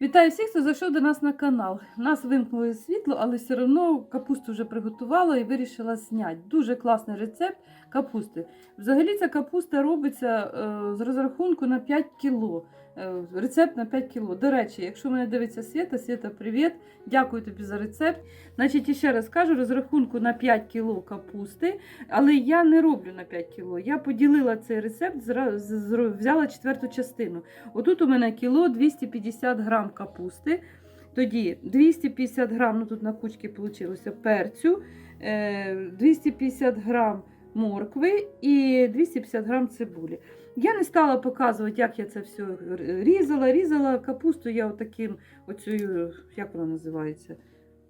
Вітаю всіх, хто зайшов до нас на канал. Нас вимкнули світло, але все одно капусту вже приготувала і вирішила зняти. Дуже класний рецепт капусти. Взагалі ця капуста робиться е, з розрахунку на 5 кіло. Е, рецепт на 5 кіло. До речі, якщо мене дивиться Свята, Свята, привіт! Дякую тобі за рецепт. Значить, ще раз кажу, розрахунку на 5 кіло капусти, але я не роблю на 5 кіло. Я поділила цей рецепт, взяла четверту частину. Отут у мене кіло 250 грам капусти. Тоді 250 грам, ну тут на кучки вийшло перцю, е, 250 грам моркви і 250 грам цибулі. Я не стала показувати, як я це все різала. Різала капусту я отаким, оцею, як вона називається,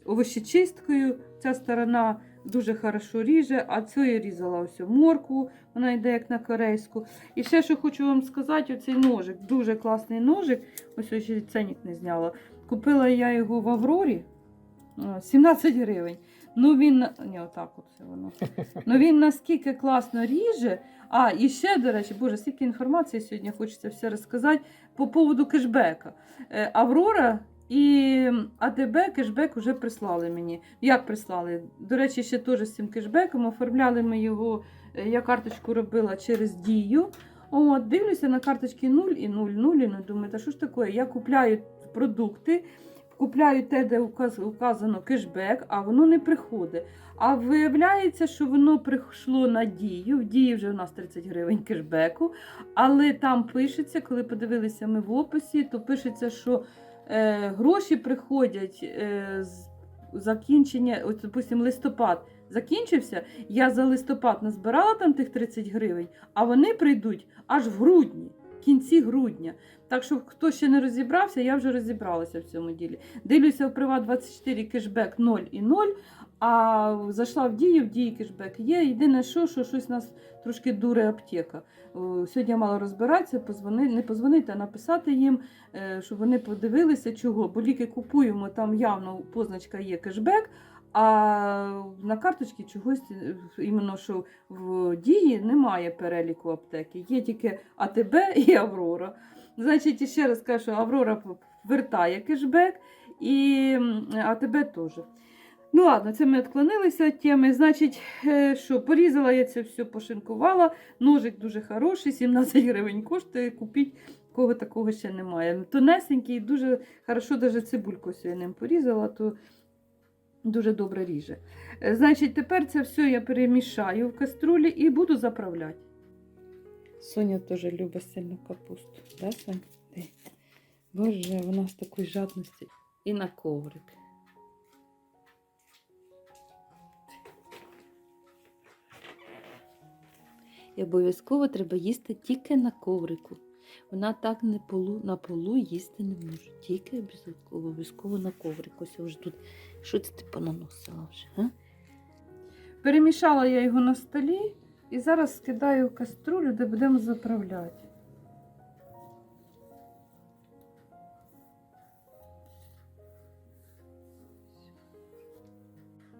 овощечисткою. Ця сторона дуже хорошо ріже, а я різала ось моркву, вона йде як на корейську. І ще що хочу вам сказати, оцей ножик, дуже класний ножик. Ось ось ще ценник не зняла. Купила я його в Аврорі. 17 гривень. Ну він ні, отак от все воно. Ну він наскільки класно ріже. А, і ще, до речі, боже, стільки інформації сьогодні хочеться все розказати по поводу кешбека. Е, Аврора і АТБ кешбек вже прислали мені. Як прислали? До речі, ще теж з цим кешбеком оформляли ми його. е, Я карточку робила через дію. От, дивлюся на карточки 0 і 0, 0 і 0. Думаю, та що ж таке? Я купляю продукти, купляю те, де указ- указано кешбек, а воно не приходить. А виявляється, що воно прийшло на дію. В дії вже у нас 30 гривень кешбеку. Але там пишеться, коли подивилися ми в описі, то пишеться, що е, гроші приходять е, з закінчення, от, допустим, листопад закінчився. Я за листопад назбирала там тих 30 гривень, а вони прийдуть аж в грудні, кінці грудня. Так що, хто ще не розібрався, я вже розібралася в цьому ділі. Дивлюся в Приват 24 кешбек 0 і 0, а зайшла в дію, в дії кешбек є. Єдине, що, що щось нас трошки дуре аптека. Сьогодні я мала розбиратися, позвони, не позвонити, а написати їм, е, щоб вони подивилися, чого. Бо ліки купуємо, там явно позначка є кешбек, а на карточці чогось е, іменно що в дії немає переліку аптеки. Є тільки АТБ і Аврора. Значить, ще раз кажу, Аврора вертає кешбек і АТБ теж. Ну ладно, це ми відклонилися від теми. Значить, е, що порізала я це все, пошинкувала. Ножик дуже хороший, 17 гривень коштує. Купіть, кого такого ще немає. Тонесенький, дуже хорошо, навіть цибульку ним порізала, то дуже добре ріже. Е, Значить, тепер це все я перемішаю в каструлі і буду заправляти. Соня теж любить сильно капусту. Да, Соня? Боже, вона з такої жадності. І на коврик. І обов'язково треба їсти тільки на коврику. Вона так не полу, на полу їсти не може. Тільки обов'язково, обов'язково на коврику. Ось вже тут. Що це ти понаносила вже? А? Перемішала я його на столі і зараз скидаю в каструлю, де будемо заправляти.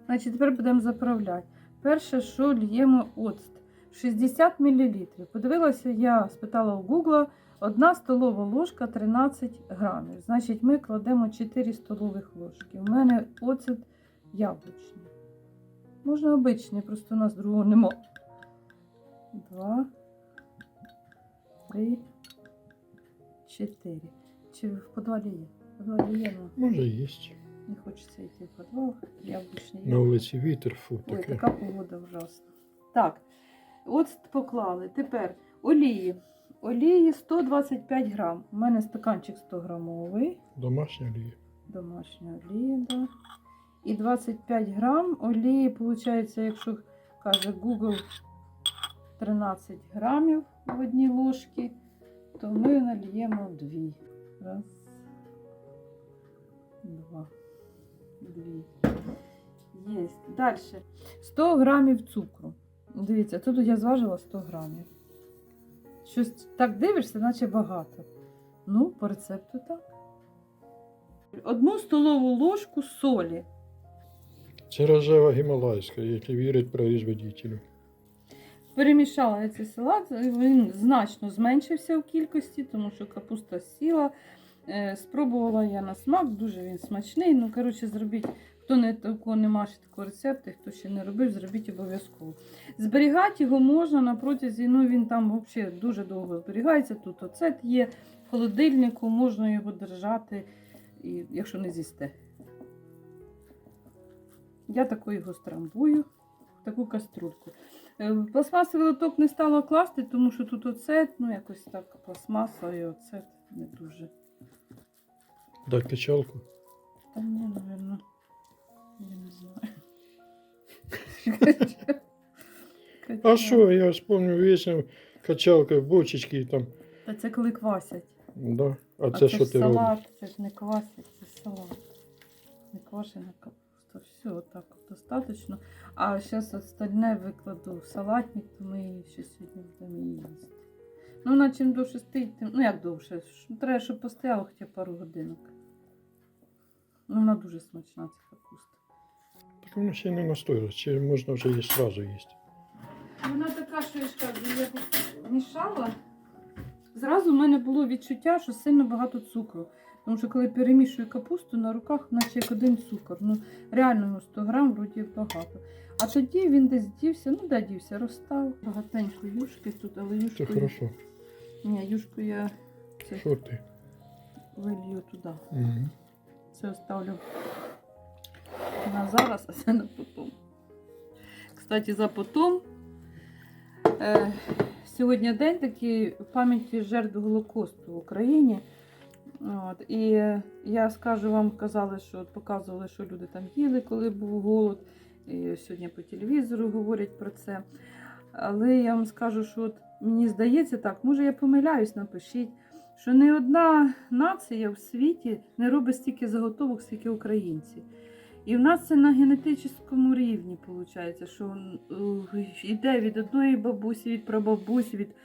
Значить, тепер будемо заправляти. Перше, що льємо оцт. 60 мл. Подивилася, я спитала у Гугла, одна столова ложка 13 грамів. Значить, ми кладемо 4 столових ложки. У мене оцет яблучний. Можна обичний, просто у нас другого нема. Два, три, чотири. Чи в подвалі є? В подвалі є, але Може, є. не хочеться йти в підвал. Яблучний. На вулиці вітер, фу, Ой, таке. така погода ужасна. Так, от поклали. Тепер олії. Олії 125 грам. У мене стаканчик 100 грамовий. Домашня олія. Домашня олія, да. І 25 грам олії, виходить, якщо каже Google 13 грамів в одній ложці, то ми нальємо дві. Раз, два, дві. Є. Далі. 100 грамів цукру. Дивіться, тут я зважила 100 грамів. Щось так дивишся, наче багато. Ну, по рецепту так. Одну столову ложку солі. Це рожева гімалайська, які вірять производителю. Перемішала я цей салат, він значно зменшився в кількості, тому що капуста сіла. Е, Спробувала я на смак, дуже він смачний. Ну, коротше, зробіть, хто не такого не має ще такого рецепту, хто ще не робив, зробіть обов'язково. Зберігати його можна на протязі, ну він там взагалі дуже довго зберігається. Тут оцет є в холодильнику, можна його держати, і, якщо не з'їсте. Я таку його страмбую в таку каструльку. Е, Пластмасовий лоток не стала класти, тому що тут оцет, ну якось так пластмаса і оцет не дуже. Дать качалку. Та ні, напевно. Я не знаю. А що, я вспомнив вічно качалка в бочечки там. Та це коли квасять. Да. А це що ж ти робиш? салат, це ж не квасять, це салат. Не квашена капуста. Все, отак от достатньо. А зараз остальне викладу в салатник, то ми ще сьогодні будемо її їсти. Ну, вона чим довше стоїть, тим, ну як довше, ш- треба, щоб постояло хоча б пару годинок. Ну, вона дуже смачна, ця капуста. Так воно ще не настоїло, чи можна вже її одразу їсти. Вона така, що я ж кажу, я мішала. Зразу в мене було відчуття, що сильно багато цукру. Тому що коли перемішую капусту на руках, наче як один цукор. Ну, реально ну, 100 грам вроді багато. А тоді він десь дівся, ну де дівся, розстав. Багатенько юшки тут, але юшку... Це хорошо. Ні, юшку я це Що ти? вилью туди. Угу. Це оставлю на зараз, а це на потом. Кстати, за потом. Е, сьогодні день такий пам'яті жертв Голокосту в Україні. От, і я скажу вам, казали, що показували, що люди там їли, коли був голод. І сьогодні по телевізору говорять про це. Але я вам скажу, що от мені здається так, може я помиляюсь, напишіть, що не одна нація в світі не робить стільки заготовок, скільки українці. І в нас це на генетичному рівні виходить, що е, йде від одної бабусі, від прабабусі, від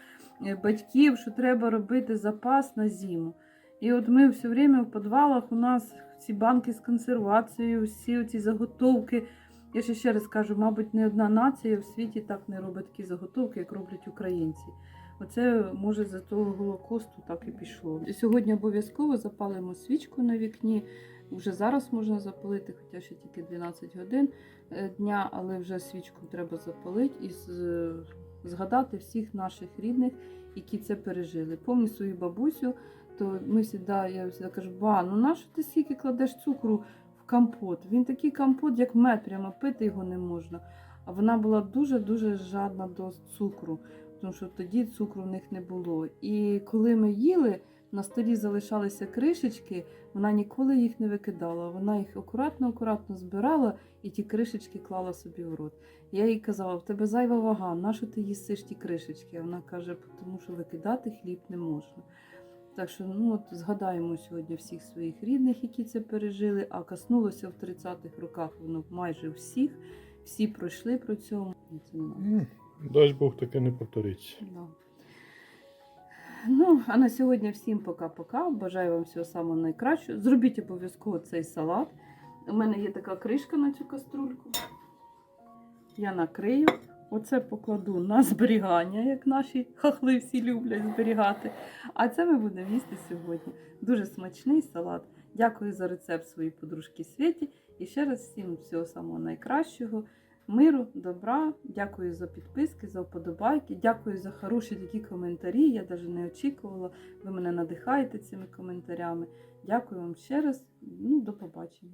е, батьків, що треба робити запас на зиму. І от ми все время в підвалах у нас ці банки з консервацією, всі ці заготовки. Я ще ще раз кажу, мабуть, не одна нація в світі так не робить такі заготовки, як роблять українці. Оце може за того голокосту так і пішло. Сьогодні обов'язково запалимо свічку на вікні. Вже зараз можна запалити, хоча ще тільки 12 годин е, дня, але вже свічку треба запалити і згадати всіх наших рідних, які це пережили. Помню свою бабусю, то ми завжди, я завжди кажу, ба, ну нащо ти скільки кладеш цукру в компот? Він такий компот, як мед, прямо пити його не можна. А вона була дуже-дуже жадна до цукру, тому що тоді цукру в них не було. І коли ми їли, на столі залишалися кришечки, вона ніколи їх не викидала. Вона їх акуратно-акуратно збирала і ті кришечки клала собі в рот. Я їй казала, в тебе зайва вага, нащо ти їсиш ті кришечки? А вона каже, тому що викидати хліб не можна. Так що ну, от згадаємо сьогодні всіх своїх рідних, які це пережили, а коснулося в 30-х роках воно майже всіх. Всі пройшли про цьому. Дай Бог таке не повториться. Да. Ну, а на сьогодні всім пока-пока. Бажаю вам всього самого найкращого. Зробіть обов'язково цей салат. У мене є така кришка на цю каструльку. Я накрию. Оце покладу на зберігання, як наші хахли всі люблять зберігати. А це ми будемо їсти сьогодні. Дуже смачний салат. Дякую за рецепт своїй подружки Світі. І ще раз всім всього самого найкращого. Миру, добра, дякую за підписки, за вподобайки, дякую за хороші такі коментарі. Я навіть не очікувала. Ви мене надихаєте цими коментарями. Дякую вам ще раз. Ну, до побачення.